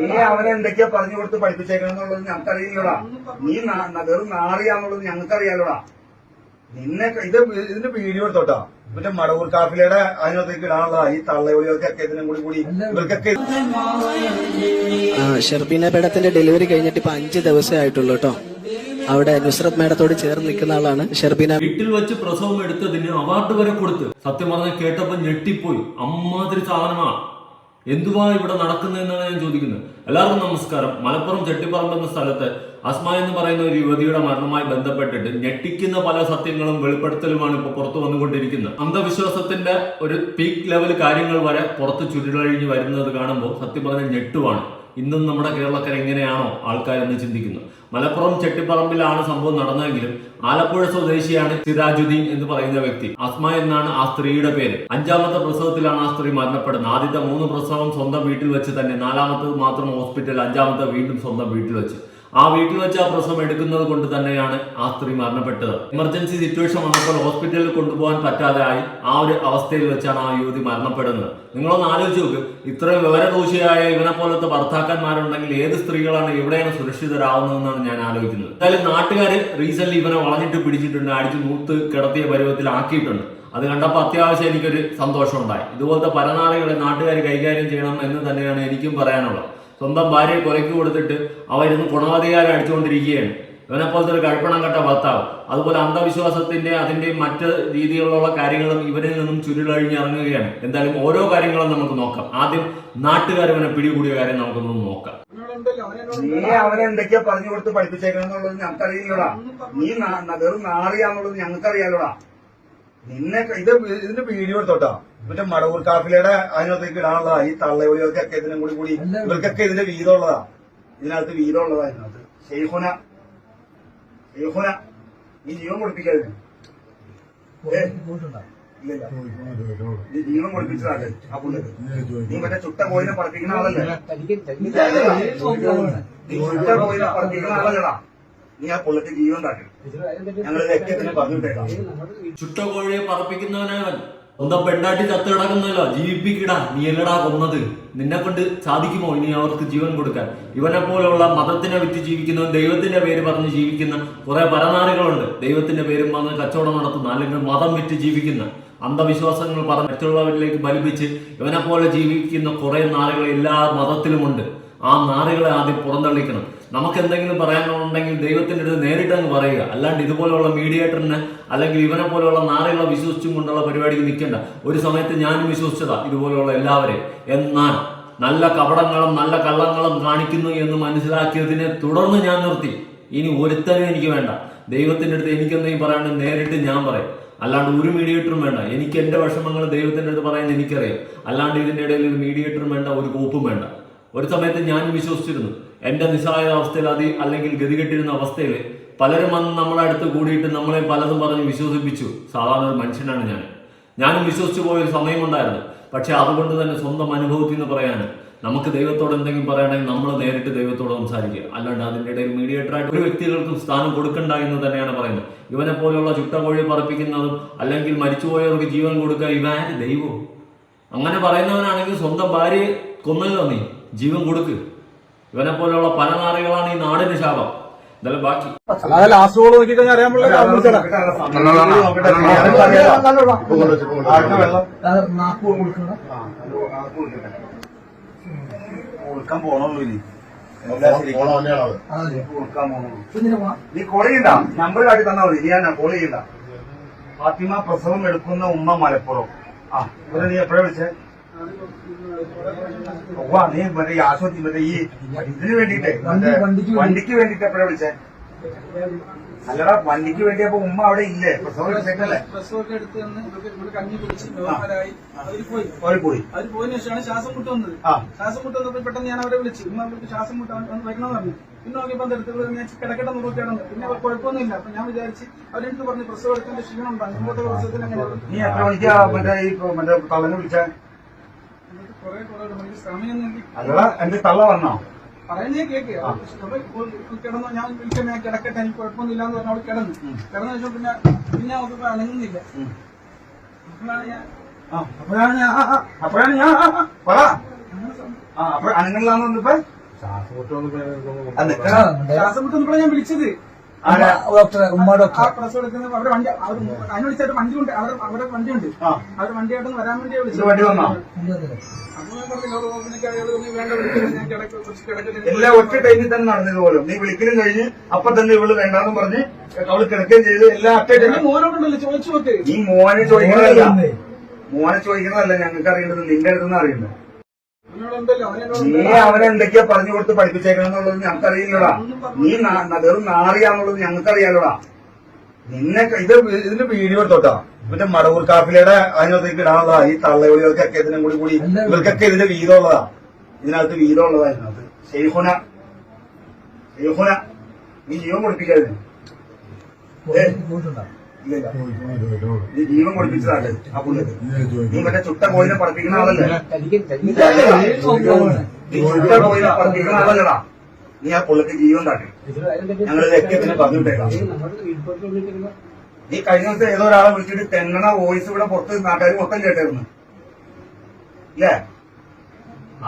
നീ അവനെ എന്തൊക്കെയാ പറഞ്ഞു കൊടുത്ത് പഠിപ്പിച്ചേക്കണെന്നുള്ളത് ഞങ്ങൾക്കറിയില്ലടാ. നീ വെറും നാറിയാന്നുള്ളത് ഞങ്ങൾക്കറിയാലോടാ. നിന്നെ ഇത് ഇതിന്റെ വീഡിയോ എടുത്തോട്ടാ. മറ്റേ മടവൂർ കാഫിലയുടെ അതിനകത്തേക്ക് ഇടാനുള്ള ഈ തള്ളയൊലികൾക്കൊക്കെ ഇതിനും കൂടി കൂടി ഇവർക്കൊക്കെ ഷെർബീന പേടത്തിന്റെ ഡെലിവറി കഴിഞ്ഞിട്ട് ഇപ്പൊ അഞ്ച് ദിവസമേ ആയിട്ടുള്ളൂ കേട്ടോ. അവിടെ നുസ്രത് മേഡത്തോട് ചേർന്ന് നിൽക്കുന്ന ആളാണ് ഷെർബീന വീട്ടിൽ വെച്ച് പ്രസവം എടുത്തതിന് അവാർഡ് വരെ കൊടുത്ത്. സത്യം പറഞ്ഞ കേട്ടപ്പോ ഞെട്ടിപ്പോയി. അമ്മാതിരി സാധനമാ എന്തുവാ ഇവിടെ നടക്കുന്നതെന്നാണ് ഞാൻ ചോദിക്കുന്നത്? എല്ലാവർക്കും നമസ്കാരം. മലപ്പുറം ചെട്ടിപ്പറമ്പ് എന്ന സ്ഥലത്ത് അസ്മ എന്ന് പറയുന്ന ഒരു യുവതിയുടെ മരണവുമായി ബന്ധപ്പെട്ടിട്ട് ഞെട്ടിക്കുന്ന പല സത്യങ്ങളും വെളിപ്പെടുത്തലുമാണ് ഇപ്പോൾ പുറത്തു വന്നുകൊണ്ടിരിക്കുന്നത്. അന്ധവിശ്വാസത്തിന്റെ ഒരു പീക്ക് ലെവൽ കാര്യങ്ങൾ വരെ പുറത്ത് ചുരുളഴിഞ്ഞ് വരുന്നത് കാണുമ്പോൾ സത്യം പറഞ്ഞാൽ ഞെട്ടുവാണ്. ഇന്നും നമ്മുടെ കേരളക്കര എങ്ങനെയാണോ ആൾക്കാരെന്ന് ചിന്തിക്കുന്നു മലപ്പുറം ചെട്ടിപ്പറമ്പിലാണ് സംഭവം നടന്നതെങ്കിലും ആലപ്പുഴ സ്വദേശിയാണ് സിറാജുദ്ദീൻ എന്ന് പറയുന്ന വ്യക്തി. അസ്മ എന്നാണ് ആ സ്ത്രീയുടെ പേര്. അഞ്ചാമത്തെ പ്രസവത്തിലാണ് ആ സ്ത്രീ മരണപ്പെടുന്നത്. ആദ്യത്തെ മൂന്ന് പ്രസവം സ്വന്തം വീട്ടിൽ വെച്ച് തന്നെ നാലാമത്തത് മാത്രം ഹോസ്പിറ്റൽ അഞ്ചാമത്തെ വീണ്ടും സ്വന്തം വീട്ടിൽ വെച്ച്. ആ വീട്ടിൽ വെച്ച് ആ പ്രസവം എടുക്കുന്നത് കൊണ്ട് തന്നെയാണ് ആ സ്ത്രീ മരണപ്പെട്ടത്. എമർജൻസി സിറ്റുവേഷൻ വന്നപ്പോൾ ഹോസ്പിറ്റലിൽ കൊണ്ടുപോകാൻ പറ്റാതെ ആയി. ആ ഒരു അവസ്ഥയിൽ വെച്ചാണ് ആ യുവതി മരണപ്പെടുന്നത്. നിങ്ങളൊന്ന് ആലോചിച്ച് നോക്ക്. ഇത്രയും വിവരദൂഷിയായ ഇവനെ പോലത്തെ ഭർത്താക്കന്മാരുണ്ടെങ്കിൽ ഏത് സ്ത്രീകളാണ് എവിടെയാണ് സുരക്ഷിതരാകുന്നതെന്നാണ് ഞാൻ ആലോചിക്കുന്നത്. എന്തായാലും നാട്ടുകാർ റീസെന്റ് ഇവനെ വളഞ്ഞിട്ട് പിടിച്ചിട്ടുണ്ട് അടിച്ച് നൂത്ത് കിടത്തിയ പരുവത്തിൽ ആക്കിയിട്ടുണ്ട്. അത് കണ്ടപ്പോൾ അത്യാവശ്യം എനിക്കൊരു സന്തോഷം ഉണ്ടായി ഇതുപോലത്തെ പരനാളികളെ നാട്ടുകാർ കൈകാര്യം ചെയ്യണം എന്ന് തന്നെയാണ് എനിക്കും പറയാനുള്ളത്. സ്വന്തം ഭാര്യയെ കൊലയ്ക്ക് കൊടുത്തിട്ട് അവരിന്ന് ഗുണവധികാരം അടിച്ചുകൊണ്ടിരിക്കുകയാണ്. ഇവനെ പോലത്തെ ഒരു കഴുപ്പണം കെട്ട ഭർത്താവ്. അതുപോലെ അന്ധവിശ്വാസത്തിന്റെ അതിന്റെ മറ്റ് രീതികളിലുള്ള കാര്യങ്ങളും ഇവരിൽ നിന്നും ചുരുളഴിഞ്ഞിറങ്ങുകയാണ് എന്തായാലും ഓരോ കാര്യങ്ങളും നമുക്ക് നോക്കാം. ആദ്യം നാട്ടുകാർ ഇവനെ പിടികൂടിയ കാര്യം നമുക്കൊന്ന് നോക്കാം. നീ അവനെ എന്തൊക്കെയാ പറഞ്ഞു കൊടുത്ത് പഠിപ്പിച്ചേക്കണെന്നുള്ളത് ഞങ്ങൾക്കറിയില്ലടാ. നീ വെറും നാറിയാന്നുള്ളത് ഞങ്ങൾക്കറിയാലോടാ. നിന്നെ ഇത് ഇതിന്റെ വീഡിയോ എടുത്തോട്ടാ. മറ്റേ മടവൂർ കാഫിലയുടെ അതിനകത്തേക്ക് ഇടാനുള്ളതാ ഈ തള്ളയൊലികൾക്കൊക്കെ ഇതിനും കൂടി കൂടി ഇവർക്കൊക്കെ ഇതിന്റെ വീതമുള്ളതാ ഇതിനകത്ത് വീതമുള്ളതാ ഇതിനകത്ത്. ഷെയ്ഖുന. ഷെയ്ഖുന ഈ ജീവൻ കൊടുപ്പിക്കാതിന്. നീ ജീവൻ കൊടുപ്പിച്ചതാണ്. ആ പുള്ളിക്ക് നീ മറ്റേ ചുട്ട കോയിനെ പഠിപ്പിക്കുന്ന ആളല്ലേ? നീ ചുട്ട കോയിനെ പഠിപ്പിക്കുന്ന ആളല്ലടാ. നീ ആ പുള്ളിക്ക് ജീവൻ താക്കി ഞങ്ങൾ പറപ്പിക്കുന്നവനാവൻ പറഞ്ഞിട്ടേക്കാം പറപ്പിക്കുന്നവനവൻ. സ്വന്തം പെണ്ണാട്ടി ചത്ത് കിടക്കുന്നല്ലോ. ജീവിപ്പിക്കടാ. നീ എല്ലടാ കൊന്നത്. നിന്നെ കൊണ്ട് സാധിക്കുമോ? ഇനി അവർക്ക് ജീവൻ കൊടുക്കാൻ. ഇവനെ പോലെയുള്ള മതത്തിനെ വിറ്റ് ജീവിക്കുന്നവൻ ദൈവത്തിന്റെ പേര് പറഞ്ഞ് ജീവിക്കുന്ന കുറെ പരനാറികളുണ്ട്. ദൈവത്തിന്റെ പേരും പറഞ്ഞ് കച്ചവടം നടത്തുന്ന അല്ലെങ്കിൽ മതം വിറ്റ് ജീവിക്കുന്ന അന്ധവിശ്വാസങ്ങൾ പറഞ്ഞ് മറ്റുള്ളവരിലേക്ക് ബലിപ്പിച്ച് ഇവനെ പോലെ ജീവിക്കുന്ന കുറെ നാളുകൾ എല്ലാ മതത്തിലുമുണ്ട്. ആ നാറുകളെ ആദ്യം പുറന്തള്ളിക്കണം. നമുക്ക് എന്തെങ്കിലും പറയാനുണ്ടെങ്കിൽ ദൈവത്തിന്റെ അടുത്ത് നേരിട്ട് അങ്ങ് പറയുക. അല്ലാണ്ട് ഇതുപോലെയുള്ള മീഡിയേറ്ററിന് അല്ലെങ്കിൽ ഇവനെ പോലെയുള്ള നാളെയുള്ള വിശ്വസിച്ചും കൊണ്ടുള്ള പരിപാടിക്ക് നിൽക്കേണ്ട. ഒരു സമയത്ത് ഞാനും വിശ്വസിച്ചതാ ഇതുപോലെയുള്ള എല്ലാവരെയും എന്നാൽ നല്ല കപടങ്ങളും നല്ല കള്ളങ്ങളും കാണിക്കുന്നു എന്ന് മനസ്സിലാക്കിയതിനെ തുടർന്ന് ഞാൻ നിർത്തി. ഇനി ഒരുത്തനും എനിക്ക് വേണ്ട. ദൈവത്തിന്റെ അടുത്ത് എനിക്കെന്തെങ്കിലും പറയാണ് പറയാണ്ട് നേരിട്ട് ഞാൻ പറയും. അല്ലാണ്ട് ഒരു മീഡിയേറ്ററും വേണ്ട. എനിക്ക് എന്റെ വിഷമങ്ങൾ ദൈവത്തിന്റെ അടുത്ത് പറയാൻ എനിക്കറിയാം. അല്ലാണ്ട് ഇതിന്റെ ഇടയിൽ ഒരു മീഡിയേറ്ററും വേണ്ട ഒരു കോപ്പും വേണ്ട. ഒരു സമയത്ത് ഞാൻ വിശ്വസിച്ചിരുന്നു. എന്റെ നിസ്സഹായ അവസ്ഥയിൽ അത് അല്ലെങ്കിൽ ഗതികെട്ടിരുന്ന അവസ്ഥയിൽ പലരും വന്ന് നമ്മളെ അടുത്ത് കൂടിയിട്ട് നമ്മളെ പലതും പറഞ്ഞ് വിശ്വസിപ്പിച്ചു. സാധാരണ ഒരു മനുഷ്യനാണ് ഞാൻ. ഞാനും വിശ്വസിച്ചു പോയ ഒരു സമയമുണ്ടായിരുന്നു. പക്ഷെ അതുകൊണ്ട് തന്നെ സ്വന്തം അനുഭവത്തിൽ നിന്ന് പറയാൻ നമുക്ക് ദൈവത്തോട് എന്തെങ്കിലും പറയണമെങ്കിൽ നമ്മൾ നേരിട്ട് ദൈവത്തോട് സംസാരിക്കുക. അല്ലാണ്ട് അതിന്റെ ഇടയിൽ മീഡിയേറ്റർ ആയിട്ട് ഒരു വ്യക്തികൾക്കും സ്ഥാനം കൊടുക്കണ്ട എന്ന് തന്നെയാണ് പറയുന്നത്. ഇവനെ പോലെയുള്ള ചുട്ടകോഴി പറപ്പിക്കുന്നതും അല്ലെങ്കിൽ മരിച്ചുപോയവർക്ക് ജീവൻ കൊടുക്കുക ഇവനാര് ദൈവം. അങ്ങനെ പറയുന്നവനാണെങ്കിൽ സ്വന്തം ഭാര്യയെ കൊന്നല്ലോ നീ. ജീവൻ കൊടുക്ക്. ഇവനെ പോലെയുള്ള പല നാറികളാണ് ഈ നാടിന് ശാപം. എന്നാലും ബാക്കി. കൊടുക്കാൻ ഇനി. നീ കോൾ ചെയ്യണ്ട. നമ്പർ കാട്ടി തന്നാ മതി. നീ ഞാൻ കോൾ ചെയ്യണ്ട. ഫാത്തിമ പ്രസവം എടുക്കുന്ന ഉമ്മ മലപ്പുറം. ആ ഇവിടെ നീ എപ്പോഴാ വിളിച്ചേ? നീ മറ്റേ ഈ ആശുപത്രി മറ്റേ ഈ ഇതിന് വേണ്ടിട്ടേ വണ്ടിക്ക് വേണ്ടിട്ട് എപ്പോഴാ വിളിച്ചേ? അല്ലടാ വണ്ടിക്ക് വേണ്ടി അപ്പൊ ഉമ്മ അവിടെ ഇല്ലേ? പ്രസവം എടുത്തേക്കല്ലേ പ്രസവമൊക്കെ എടുത്ത് ഇവിടെ കഞ്ഞി കുടിച്ച് നോർമലായി. അവർ പോയി. അവർ പോയി. അവർ പോയതിനു ശേഷമാണ് ശ്വാസം മുട്ട് വന്നത്. ശ്വാസം മുട്ട് വന്നപ്പോൾ പെട്ടെന്ന് ഞാൻ അവരെ വിളിച്ചു. ഉമ്മ അവർക്ക് ശ്വാസം മുട്ട് വരണമെന്ന് പറഞ്ഞു. പിന്നെ നോക്കിയപ്പോൾ അത് ഞാൻ കിടക്കട്ടെ നോക്കി പിന്നെ അവർ കുഴപ്പമൊന്നുമില്ല. അപ്പൊ ഞാൻ വിചാരിച്ച് അവരെടുത്ത് പറഞ്ഞു പ്രസവം എടുക്കേണ്ട ക്ഷീണം ഉണ്ടാകും. മുമ്പത്തെ പ്രസവത്തിന് അങ്ങനെ നീ എത്ര മണിക്കാ മറ്റേ ഈ മറ്റേ തള്ളനെ വിളിച്ചേ? കുറെ കുറെ എനിക്ക് സമയം നോക്കി അല്ലടാ എന്റെ തള്ള വന്നോ? പറയുന്നേ കേക്ക്. കിടന്നു ഞാൻ വിളിക്കാൻ ഞാൻ കിടക്കട്ടെ എനിക്ക് കുഴപ്പമൊന്നുമില്ല എന്ന് പറഞ്ഞു അവിടെ കിടന്നു. കിടന്ന ശേഷം പിന്നെ പിന്നെ അവർക്ക് അനങ്ങുന്നില്ല. അപ്പോഴാണ് ഞാൻ അപ്പോഴാണ് ഞാൻ അപ്പോഴാണ് പറ. അപ്പൊ. ശ്വാസം ഞാൻ വിളിച്ചത്. അവരുടെ വണ്ടി ഉണ്ട് വണ്ടി ഉണ്ട്. വരാൻ വേണ്ടിയാ ഇത് വിളിച്ചത് വണ്ടി വന്നോ? അപ്പൊ ഞാൻ പറഞ്ഞു "ലോഡ് ഓപ്പണിക്ക് അയാൾ ഒന്ന് വേണ്ട വിളിക്കുന്നത് ഞാൻ കിടക്ക് കുറച്ച് കിടക്കട്ടെ എല്ലാം ഒറ്റ ടൈമിൽ തന്നെ നടന്നത് പോലും. നീ വിളിക്കലും കഴിഞ്ഞ് അപ്പൊ തന്നെ ഇവൾ വേണ്ടാന്ന് പറഞ്ഞ് അവൾ കിടക്കുകയും ചെയ്ത് എല്ലാം ഒറ്റ എന്റെ ടൈമിൽ ചോദിച്ചു നോക്ക്. നീ മോനെ ചോദിക്കുന്നതല്ല മോനെ ചോദിക്കുന്നതല്ല ഞങ്ങൾക്ക് അറിയേണ്ടത് നിന്റെ അടുത്തുനിന്ന് അവനോട് നീ അവനെ എന്തൊക്കെയാ പറഞ്ഞു കൊടുത്ത് പഠിപ്പിച്ചേക്കണെന്നുള്ളത് ഞങ്ങൾക്ക് ഞങ്ങൾക്കറിയില്ലടാ. നീ വെറും നാറിയാന്നുള്ളത് ഞങ്ങൾക്കറിയാലോടാ നിന്നെ ഇത് ഇതിന്റെ വീഡിയോ എടുത്തോട്ടാ. ഇവന്റെ മടവൂർ കാപ്പിലയുടെ അതിനകത്തേക്ക് ഇടാനുള്ളതാ ഈ തള്ളവിളികൾക്കൊക്കെ ഇതിനും കൂടി കൂടി ഇവർക്കൊക്കെ ഇതിന്റെ വീതമുള്ളതാ. ഇതിനകത്ത് വീതമുള്ളതാ ഇതിനകത്ത് ഷെയ്ഹുന ഷെയ്ഹുന നീ ജീവൻ കൊടുപ്പിക്കാതിന് ഏ? നീ ജീവൻ കൊടുപ്പിച്ചതല്ലേ ആ പുള്ളിക്ക്. നീ മറ്റേ ചുട്ട കോയിനെ പഠിപ്പിക്കുന്ന ആളല്ലേ? നീ ചുട്ട കോയിനെ പഠിപ്പിക്കുന്ന ആളല്ലടാ. നീ ആ പുള്ളിക്ക് ജീവൻ കാട്ടി ഞങ്ങൾ ലക്ഷ്യത്തിന് പറഞ്ഞിട്ടേക്കാം നീ കഴിഞ്ഞ ദിവസം ഏതോ ഒരാളെ വിളിച്ചിട്ട് തെന്നണ വോയിസ് ഇവിടെ പുറത്ത് നാട്ടുകാർ മൊത്തം കേട്ടായിരുന്നു അല്ലേ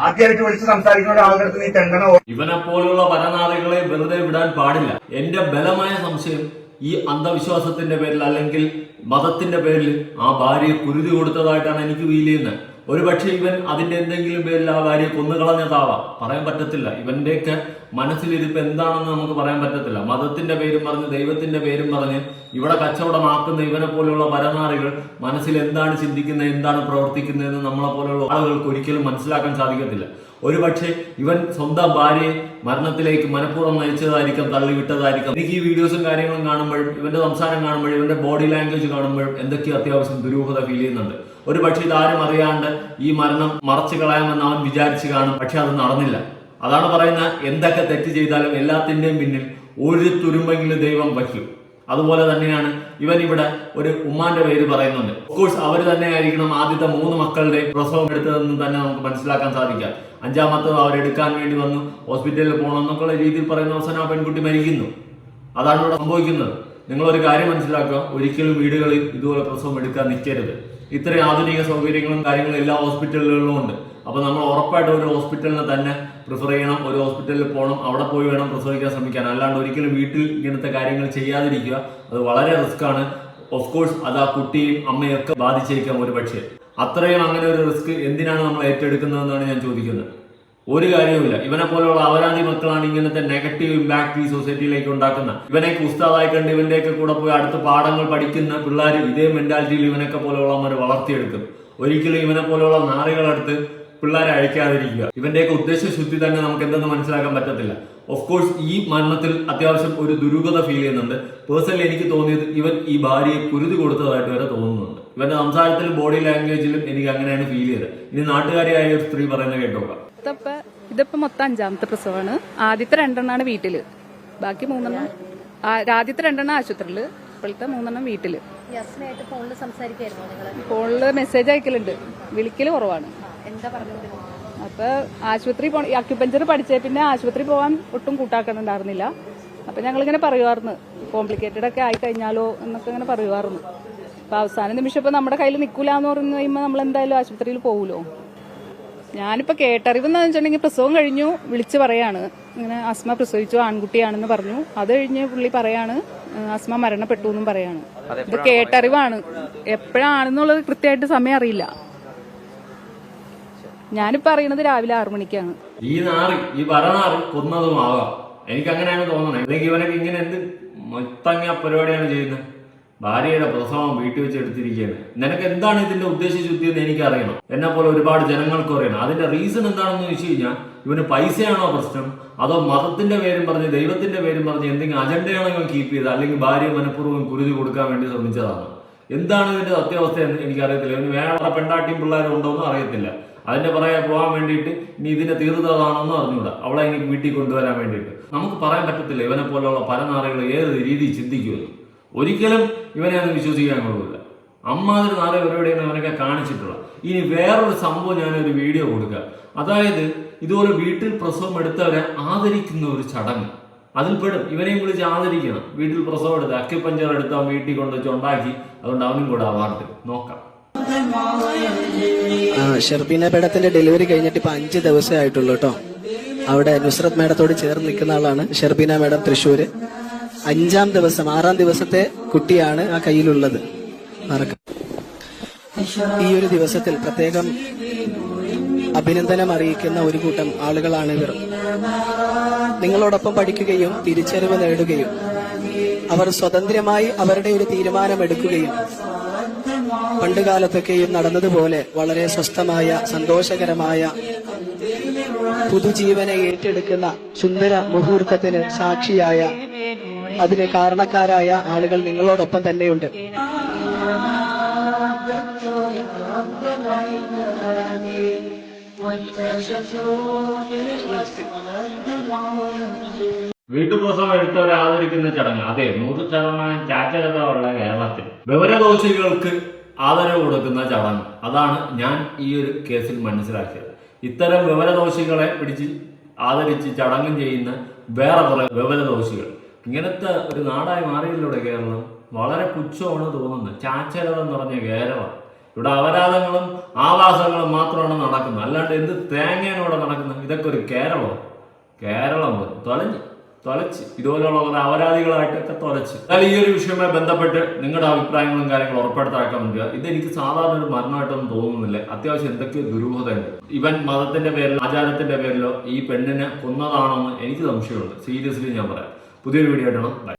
ആദ്യമായിട്ട് വിളിച്ച് സംസാരിക്കുന്ന ഒരാളുടെ അടുത്ത് നീ തെന്നണ ഇവനെ പോലുള്ള പരനാളികളെ വെറുതെ വിടാൻ പാടില്ല. എന്റെ ബലമായ സംശയം ഈ അന്ധവിശ്വാസത്തിന്റെ പേരിൽ അല്ലെങ്കിൽ മതത്തിന്റെ പേരിൽ ആ ഭാര്യയെ കുരുതി കൊടുത്തതായിട്ടാണ് എനിക്ക് ഫീൽ ചെയ്യുന്നത്. ഒരുപക്ഷെ ഇവൻ അതിന്റെ എന്തെങ്കിലും പേരിൽ ആ ഭാര്യയെ കൊന്നുകളഞ്ഞതാവാം പറയാൻ പറ്റത്തില്ല. ഇവന്റെയൊക്കെ മനസ്സിലിരിപ്പ് എന്താണെന്ന് നമുക്ക് പറയാൻ പറ്റത്തില്ല. മതത്തിന്റെ പേരും പറഞ്ഞ് ദൈവത്തിന്റെ പേരും പറഞ്ഞ് ഇവിടെ കച്ചവടമാക്കുന്ന ഇവനെ പോലെയുള്ള പരനാറികൾ മനസ്സിൽ എന്താണ് ചിന്തിക്കുന്നത് എന്താണ് പ്രവർത്തിക്കുന്നതെന്ന് നമ്മളെ പോലെയുള്ള ആളുകൾക്ക് ഒരിക്കലും മനസ്സിലാക്കാൻ സാധിക്കത്തില്ല. ഒരുപക്ഷെ ഇവൻ സ്വന്തം ഭാര്യയെ മരണത്തിലേക്ക് മനഃപൂർവം നയിച്ചതായിരിക്കാം തള്ളിവിട്ടതായിരിക്കാം. എനിക്ക് ഈ വീഡിയോസും കാര്യങ്ങളും കാണുമ്പോഴും ഇവന്റെ സംസാരം കാണുമ്പോഴും ഇവന്റെ ബോഡി ലാംഗ്വേജ് കാണുമ്പോഴും എന്തൊക്കെയോ അത്യാവശ്യം ദുരൂഹത ഫീൽ ചെയ്യുന്നുണ്ട്. ഒരു പക്ഷേ ഇതാരും അറിയാണ്ട് ഈ മരണം മറച്ചു കളയാമെന്ന് അവൻ വിചാരിച്ചു കാണും പക്ഷെ അത് നടന്നില്ല. അതാണ് പറയുന്ന എന്തൊക്കെ തെറ്റ് ചെയ്താലും എല്ലാത്തിന്റെയും പിന്നിൽ ഒരു തുരുമ്പെങ്കിലും ദൈവം വയ്ക്കും അതുപോലെ തന്നെയാണ് ഇവൻ ഇവിടെ ഒരു ഉമ്മാന്റെ പേര് പറയുന്നുണ്ട്. കോഴ്സ് അവർ തന്നെ ആയിരിക്കണം ആദ്യത്തെ മൂന്ന് മക്കളുടെ പ്രസവം എടുത്തതെന്ന് തന്നെ നമുക്ക് മനസ്സിലാക്കാൻ സാധിക്കാം. അഞ്ചാമത്തത് അവരെടുക്കാൻ വേണ്ടി വന്നു ഹോസ്പിറ്റലിൽ പോകണം എന്നൊക്കെയുള്ള രീതിയിൽ പറയുന്ന അവസാനം ആ പെൺകുട്ടി മരിക്കുന്നു. അതാണ് ഇവിടെ സംഭവിക്കുന്നത്. നിങ്ങൾ ഒരു കാര്യം മനസ്സിലാക്കുക ഒരിക്കലും വീടുകളിൽ ഇതുപോലെ പ്രസവം എടുക്കാൻ നിൽക്കരുത്. ഇത്രയും ആധുനിക സൗകര്യങ്ങളും കാര്യങ്ങളും എല്ലാ ഹോസ്പിറ്റലുകളിലും ഉണ്ട്. അപ്പൊ നമ്മൾ ഉറപ്പായിട്ട് ഒരു ഹോസ്പിറ്റലിനെ തന്നെ പ്രിഫർ ചെയ്യണം ഒരു ഹോസ്പിറ്റലിൽ പോകണം അവിടെ പോയി വേണം പ്രസവിക്കാൻ ശ്രമിക്കാൻ. അല്ലാണ്ട് ഒരിക്കലും വീട്ടിൽ ഇങ്ങനത്തെ കാര്യങ്ങൾ ചെയ്യാതിരിക്കുക. അത് വളരെ റിസ്ക് ആണ്. ഓഫ് കോഴ്സ് അത് ആ കുട്ടിയും അമ്മയൊക്കെ ബാധിച്ചേക്കാം ഒരു പക്ഷേ. അത്രയും അങ്ങനെ ഒരു റിസ്ക് എന്തിനാണ് നമ്മൾ ഏറ്റെടുക്കുന്നതെന്നാണ് ഞാൻ ചോദിക്കുന്നത്. ഒരു കാര്യവുമില്ല. ഇവനെ പോലെയുള്ള അവരാധി മക്കളാണ് ഇങ്ങനത്തെ നെഗറ്റീവ് ഇമ്പാക്ട് ഈ സൊസൈറ്റിയിലേക്ക് ഉണ്ടാക്കുന്ന. ഇവനൊക്കെ ഉസ്താദായി കണ്ട് ഇവന്റെയൊക്കെ കൂടെ പോയി അടുത്ത പാഠങ്ങൾ പഠിക്കുന്ന പിള്ളേർ ഇതേ മെന്റാലിറ്റിയിൽ ഇവനൊക്കെ പോലെയുള്ളവന്മാർ വളർത്തിയെടുക്കും. ഒരിക്കലും ഇവനെ പോലെയുള്ള നാറികളടുത്ത് പിള്ളേരെ അയക്കാതിരിക്കുക. ഇവന്റെയൊക്കെ ഉദ്ദേശശുദ്ധി തന്നെ നമുക്ക് എന്തെന്ന് മനസ്സിലാക്കാൻ പറ്റത്തില്ല. ഓഫ് കോഴ്സ് ഈ മരണത്തിൽ അത്യാവശ്യം ഒരു ദുരൂഹത ഫീൽ ചെയ്യുന്നുണ്ട്. പേഴ്സണലി എനിക്ക് തോന്നിയത് ഇവൻ ഈ ഭാര്യയെ കുരുതി കൊടുത്തതായിട്ട് വരെ തോന്നുന്നുണ്ട്. ഇവന്റെ സംസാരത്തിലും ബോഡി ലാംഗ്വേജിലും എനിക്ക് അങ്ങനെയാണ് ഫീൽ ചെയ്തത്. ഇനി നാട്ടുകാരിയായ ഒരു സ്ത്രീ പറയുന്നത് കേട്ടോക്കാം. ഇതിപ്പോ ഇതിപ്പോ മൊത്തം അഞ്ചാമത്തെ പ്രസവമാണ്. ആദ്യത്തെ രണ്ടെണ്ണാണ് വീട്ടിൽ. ബാക്കി മൂന്നെണ്ണം ആ- ആദ്യത്തെ രണ്ടെണ്ണം ആശുപത്രിയിൽ ഇപ്പോഴത്തെ മൂന്നെണ്ണം വീട്ടിൽ. ഫോണിൽ മെസ്സേജ് അയക്കലുണ്ട്. വിളിക്കൽ കുറവാണ്. അപ്പൊ ആശുപത്രി പോ അക്യുപഞ്ചർ പഠിച്ചേ പിന്നെ ആശുപത്രി പോവാൻ ഒട്ടും കൂട്ടാക്കണുണ്ടായിരുന്നില്ല. അപ്പൊ ഞങ്ങളിങ്ങനെ പറയുമായിരുന്നു കോംപ്ലിക്കേറ്റഡ് ഒക്കെ ആയി കഴിഞ്ഞാലോ എന്നൊക്കെ ഇങ്ങനെ പറയുമായിരുന്നു അപ്പൊ അവസാന നിമിഷം ഇപ്പൊ നമ്മുടെ കയ്യിൽ നിൽക്കൂല എന്ന് പറഞ്ഞു കഴിയുമ്പോൾ നമ്മൾ എന്തായാലും ആശുപത്രിയിൽ പോകുമല്ലോ ഞാനിപ്പോ കേട്ടറിവ് എന്ന് വെച്ചിട്ടുണ്ടെങ്കിൽ പ്രസവം കഴിഞ്ഞു വിളിച്ചു പറയാണ്. ഇങ്ങനെ അസ്മ പ്രസവിച്ചു ആൺകുട്ടിയാണെന്ന് പറഞ്ഞു. അത് കഴിഞ്ഞ് പുള്ളി പറയാണ് അസ്മ മരണപ്പെട്ടു എന്നും പറയാണ്. ഇത് കേട്ടറിവാണ്. എപ്പോഴാണെന്നുള്ളത് കൃത്യമായിട്ട് സമയം അറിയില്ല. ഞാനിപ്പോ പറയുന്നത് രാവിലെ ആറു മണിക്കാണ്. ഈ നാറി ഈ വരനാറി കൊന്നതും ആവാം. എനിക്ക് അങ്ങനെയാണ് തോന്നുന്നത് ഇവനൊക്കെ ഇങ്ങനെ എന്ത് മൊത്തങ്ങ പരിപാടിയാണ് ചെയ്യുന്നത് ഭാര്യയുടെ പ്രസവം വീട്ടിൽ വെച്ച് എടുത്തിരിക്കുകയാണ്. നിനക്ക് എന്താണ് ഇതിന്റെ ഉദ്ദേശശുദ്ധി എന്ന് എനിക്ക് അറിയണം എന്നെ പോലെ ഒരുപാട് ജനങ്ങൾക്ക് അറിയണം. അതിന്റെ റീസൺ എന്താണെന്ന് ചോദിച്ചു കഴിഞ്ഞാൽ ഇവന് പൈസയാണോ പ്രശ്നം? അതോ മതത്തിന്റെ പേരും പറഞ്ഞ് ദൈവത്തിന്റെ പേരും പറഞ്ഞ് എന്തെങ്കിലും അജണ്ടയാണോ ഇവൻ കീപ്പ് ചെയ്ത് അല്ലെങ്കിൽ ഭാര്യ മനഃപൂർവം കുരുതി കൊടുക്കാൻ വേണ്ടി ശ്രമിച്ചതാണ്? എന്താണ് ഇതിന്റെ സത്യാവസ്ഥ എന്ന് എനിക്കറിയത്തില്ല. ഇവന് വേറെ പെണ്ടാട്ടിയും പിള്ളേരും ഉണ്ടോ എന്ന് അറിയത്തില്ല. അതിന്റെ പുറകെ പോകാൻ വേണ്ടിയിട്ട് ഇനി ഇതിന്റെ തീർത്തതാണെന്നും അറിഞ്ഞൂടാ. അവളെ എനിക്ക് വീട്ടിൽ കൊണ്ടുവരാൻ വേണ്ടിയിട്ട്. നമുക്ക് പറയാൻ പറ്റത്തില്ല ഇവനെ പോലെയുള്ള പല നാളുകൾ ഏത് രീതിയിൽ ചിന്തിക്കുമെന്ന്. ഒരിക്കലും ഇവനെ ഒന്നും വിശ്വസിക്കാൻ കൊള്ളില്ല അമ്മാതിരി നാളെ പരിപാടിയാണ് അവനൊക്കെ കാണിച്ചിട്ടുള്ള. ഇനി വേറൊരു സംഭവം ഞാനൊരു വീഡിയോ കൊടുക്കുക അതായത് ഇതുപോലെ വീട്ടിൽ പ്രസവം എടുത്തവരെ ആദരിക്കുന്ന ഒരു ചടങ്ങ്. അതിൽ പെടും. ഇവനെയും വിളിച്ച് ആദരിക്കണം. വീട്ടിൽ പ്രസവം എടുത്ത് അക്കിപ്പഞ്ചർ എടുത്ത് അവൻ വീട്ടിൽ കൊണ്ടുവച്ച് ഉണ്ടാക്കി. അതുകൊണ്ട് അവനും കൂടെ അവാർഡ് നോക്കാം. ഷെർബീന പേടത്തിന്റെ ഡെലിവറി കഴിഞ്ഞിട്ട് ഇപ്പൊ അഞ്ച് ദിവസമേ ആയിട്ടുള്ളൂ കേട്ടോ. അവിടെ നുസ്രത് മേഡത്തോട് ചേർന്ന് നിൽക്കുന്ന ആളാണ് ഷെർബീന മേഡം തൃശ്ശൂര്. അഞ്ചാം ദിവസം ആറാം ദിവസത്തെ കുട്ടിയാണ് ആ കയ്യിലുള്ളത്. ഈ ഒരു ദിവസത്തിൽ പ്രത്യേകം അഭിനന്ദനം അറിയിക്കുന്ന ഒരു കൂട്ടം ആളുകളാണ് ഇവർ. നിങ്ങളോടൊപ്പം പഠിക്കുകയും തിരിച്ചറിവ് നേടുകയും അവർ സ്വതന്ത്രമായി അവരുടെ ഒരു തീരുമാനമെടുക്കുകയും പണ്ടുകാലത്തൊക്കെയും നടന്നതുപോലെ വളരെ സ്വസ്ഥമായ സന്തോഷകരമായ പുതുജീവനെ ഏറ്റെടുക്കുന്ന സുന്ദര മുഹൂർത്തത്തിന് സാക്ഷിയായ അതിന് കാരണക്കാരായ ആളുകൾ നിങ്ങളോടൊപ്പം തന്നെയുണ്ട്. വീട്ടുപോസം എടുത്തവരെ ആദരിക്കുന്ന ചടങ്ങ്. അതെ നൂറ് ശതമാനം ചാച്ചകതയുള്ള കേരളത്തിൽ. വിവരദോഷികൾക്ക് ആദരവ് കൊടുക്കുന്ന ചടങ്ങ്. അതാണ് ഞാൻ ഈ ഒരു കേസിൽ മനസ്സിലാക്കിയത്. ഇത്തരം വിവരദോഷികളെ പിടിച്ച് ആദരിച്ച് ചടങ്ങും ചെയ്യുന്ന വേറെ കുറെ വിവരദോഷികൾ. ഇങ്ങനത്തെ ഒരു നാടായി മാറിയില്ലൂടെ കേരളം? വളരെ പുച്ഛമാണ് തോന്നുന്നത്. ചാച്ചരത എന്ന് പറഞ്ഞ കേരളം. ഇവിടെ അപരാധങ്ങളും ആവാസങ്ങളും മാത്രമാണ് നടക്കുന്നത്. അല്ലാണ്ട് എന്ത് തേങ്ങയാണ് ഇവിടെ നടക്കുന്നത്? ഇതൊക്കെ ഒരു കേരളം. കേരളം തൊലഞ്ഞ്. തൊലച്ച്. ഇതുപോലുള്ള കുറെ അപരാധികളായിട്ടൊക്കെ തൊലച്ച്. എന്നാൽ ഈ ഒരു വിഷയവുമായി ബന്ധപ്പെട്ട് നിങ്ങളുടെ അഭിപ്രായങ്ങളും കാര്യങ്ങളും ഉറപ്പെടുത്താക്കാൻ പറ്റുക ഇതെനിക്ക് സാധാരണ ഒരു മരണമായിട്ടൊന്നും തോന്നുന്നില്ല. അത്യാവശ്യം എന്തൊക്കെയോ ദുരൂഹതയുണ്ട്. ഇവൻ മതത്തിന്റെ പേരിലോ ആചാരത്തിന്റെ പേരിലോ ഈ പെണ്ണിനെ കൊന്നതാണോ എന്ന് എനിക്ക് സംശയമുണ്ട്. സീരിയസ്ലി ഞാൻ പറയാം. പുതിയൊരു വീഡിയോ ആയിട്ടാണ്